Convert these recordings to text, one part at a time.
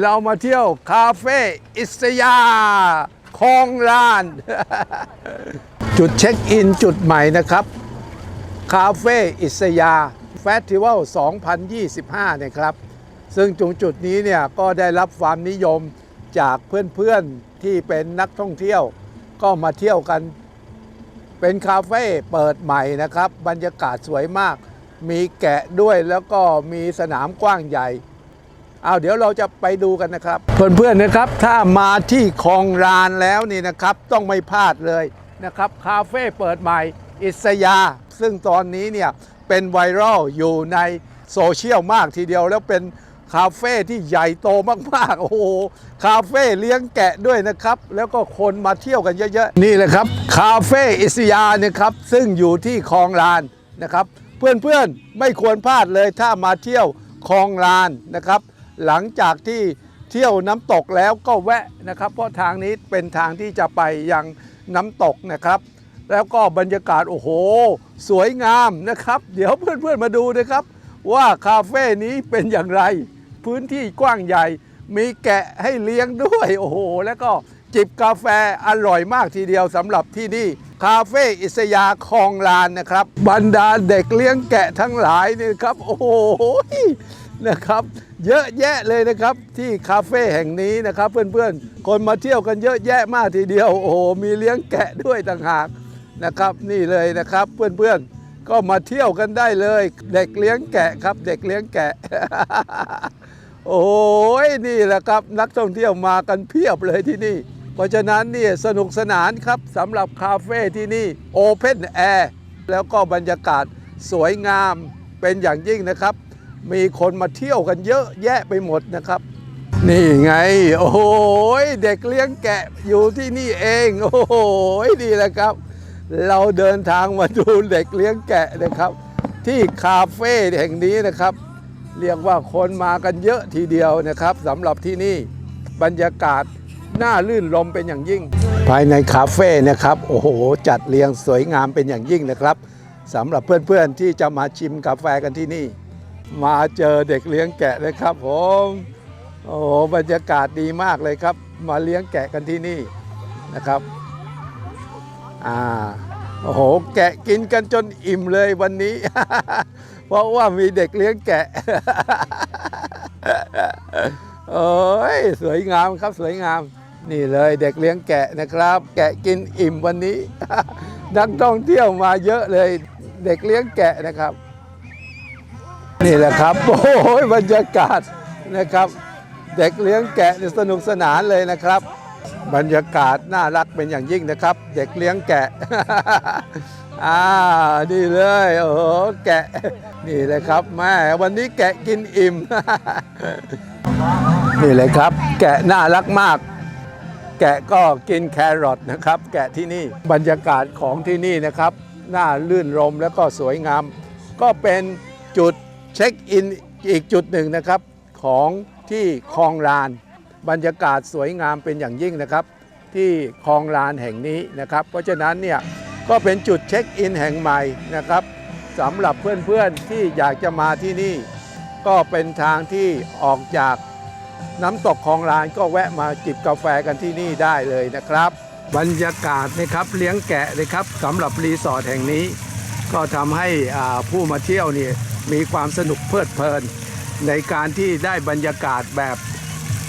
เรามาเที่ยวคาเฟ่อิสยาคลองลาน จุดเช็คอินจุดใหม่นะครับ คาเฟ่อิสยาเฟสติวัล 2025 นะครับ ซึ่งจุงจุดนี้เนี่ยก็ได้รับความนิยมจากเพื่อนๆที่เป็นนักท่องเที่ยว ก็มาเที่ยวกัน เป็นคาเฟ่เปิดใหม่นะครับ บรรยากาศสวยมาก มีแกะด้วยแล้วก็มีสนามกว้างใหญ่ เอาเดี๋ยวเราจะไปดูกันนะครับ เพื่อนๆนะครับ ถ้ามาที่คลองรานแล้วนี่นะครับ ต้องไม่พลาดเลยนะครับ คาเฟ่เปิดใหม่ อิสยา ซึ่งตอนนี้เนี่ย เป็นไวรัลอยู่ในโซเชียลมากทีเดียวแล้วเป็นคาเฟ่ที่ใหญ่โตมากๆ โอ้โห คาเฟ่เลี้ยงแกะด้วยนะครับ แล้วก็คนมาเที่ยวกันเยอะๆ นี่แหละครับ คาเฟ่อิสยาเนี่ยครับ ซึ่งอยู่ที่คลองลานนะครับ เพื่อนๆ ไม่ควรพลาดเลยถ้ามาเที่ยวคลองลานนะครับ หลังจากที่เที่ยวน้ำตกแล้วก็แวะนะครับ เพราะทางนี้เป็นทางที่จะไปยังน้ำตกนะครับ แล้วก็บรรยากาศโอ้โห สวยงามนะครับ เดี๋ยวเพื่อนๆมาดูนะครับ ว่าคาเฟ่นี้เป็นอย่างไร พื้นที่กว้างใหญ่ มีแกะให้เลี้ยงด้วยโอ้โห แล้วก็จิบกาแฟอร่อยมากทีเดียวสำหรับที่นี่คาเฟ่อิสยาคลองลานนะครับ บรรดาเด็กเลี้ยงแกะทั้งหลายนี่ครับ โอ้โหนะครับ เยอะแยะเลยนะครับที่คาเฟ่แห่งนี้นะครับ เพื่อนๆ คนมาเที่ยวกันเยอะแยะมากทีเดียวโอ้โหมีเลี้ยงแกะด้วยต่างหากนะครับ นี่เลยนะครับเพื่อนๆก็มาเที่ยวกันได้เลย เด็กเลี้ยงแกะครับ เด็กเลี้ยงแกะ โอ้ยนี่แหละครับนักท่องเที่ยวมากันเพียบเลยที่นี่ เพราะฉะนั้นเนี่ยสนุกสนานครับสำหรับคาเฟ่ที่นี่โอเพนแอร์แล้วก็บรรยากาศสวยงามเป็นอย่างยิ่งนะครับ มีคนมาเที่ยวกันเยอะแยะไปหมดนะครับ นี่ไง โอ้โหเด็กเลี้ยงแกะอยู่ที่นี่เอง โอ้โหนี่แหละครับ เราเดินทางมาดูเด็กเลี้ยงแกะนะครับ ที่คาเฟ่แห่งนี้นะครับ เรียกว่าคนมากันเยอะทีเดียวนะครับสำหรับที่นี่บรรยากาศน่าลื่นลมเป็นอย่างยิ่ง ภายในคาเฟ่นะครับ โอ้โห จัดเรียงสวยงามเป็นอย่างยิ่งนะครับสำหรับเพื่อนๆที่จะมาชิมกาแฟกันที่นี่ มาเจอเด็กเลี้ยงแกะเลยครับผมโอ้โหบรรยากาศดีมากเลยครับ มาเลี้ยงแกะกันที่นี่นะครับอ่าโอ้โหแกะกินกันจนอิ่มเลยวันนี้ เพราะว่ามีเด็กเลี้ยงแกะโอ้ยสวยงามครับสวยงาม นี่เลยเด็กเลี้ยงแกะนะครับ แกะกินอิ่มวันนี้ นักท่องเที่ยวมาเยอะเลย เด็กเลี้ยงแกะนะครับ นี่แหละครับ โอ้ยบรรยากาศนะครับ เด็กเลี้ยงแกะสนุกสนานเลยนะครับ บรรยากาศน่ารักเป็นอย่างยิ่งนะครับ เด็กเลี้ยงแกะอ่านี่เลยโอ้โหแกะนี่เลยครับแม่วันนี้แกะกินอิ่ม นี่เลยครับ แกะน่ารักมาก แกะก็กินแครอทนะครับ แกะที่นี่บรรยากาศของที่นี่นะครับน่าลื่นรมแล้วก็สวยงาม ก็เป็นจุด เช็คอินอีกจุดหนึ่งนะครับของที่คลองลาน บรรยากาศสวยงามเป็นอย่างยิ่งนะครับ ที่คลองลานแห่งนี้นะครับ เพราะฉะนั้นเนี่ยก็เป็นจุดเช็คอินแห่งใหม่นะครับสำหรับเพื่อนๆที่อยากจะมาที่นี่ ก็เป็นทางที่ออกจากน้ำตกคลองลานก็แวะมาจิบกาแฟกันที่นี่ได้เลยนะครับ บรรยากาศนะครับเลี้ยงแกะเลยครับสำหรับรีสอร์ทแห่งนี้ ก็ทำให้อ่าผู้มาเที่ยวนี่ มีความสนุกเพลิดเพลิน ในการที่ได้บรรยากาศแบบ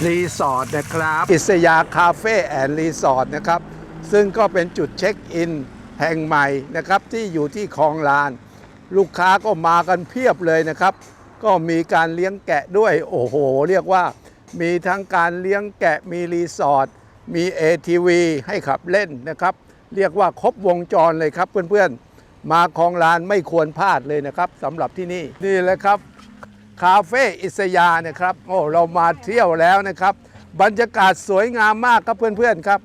รีสอร์ทนะครับ อิสยาคาเฟ่แอนด์รีสอร์ทนะครับ ซึ่งก็เป็นจุดเช็คอินแห่งใหม่นะครับ ที่อยู่ที่คลองลาน ลูกค้าก็มากันเพียบเลยนะครับ ก็มีการเลี้ยงแกะด้วย โอ้โห เรียกว่ามีทั้งการเลี้ยงแกะมีรีสอร์ทมี ATV ให้ขับเล่นนะครับ เรียกว่าครบวงจรเลยครับเพื่อนๆ มาคลองลานไม่ควรพลาดเลยนะครับสำหรับที่นี่นี่แหละครับคาเฟ่อิสยานะครับโอ้เรามาเที่ยวแล้วนะครับ บรรยากาศสวยงามมากครับเพื่อนๆครับ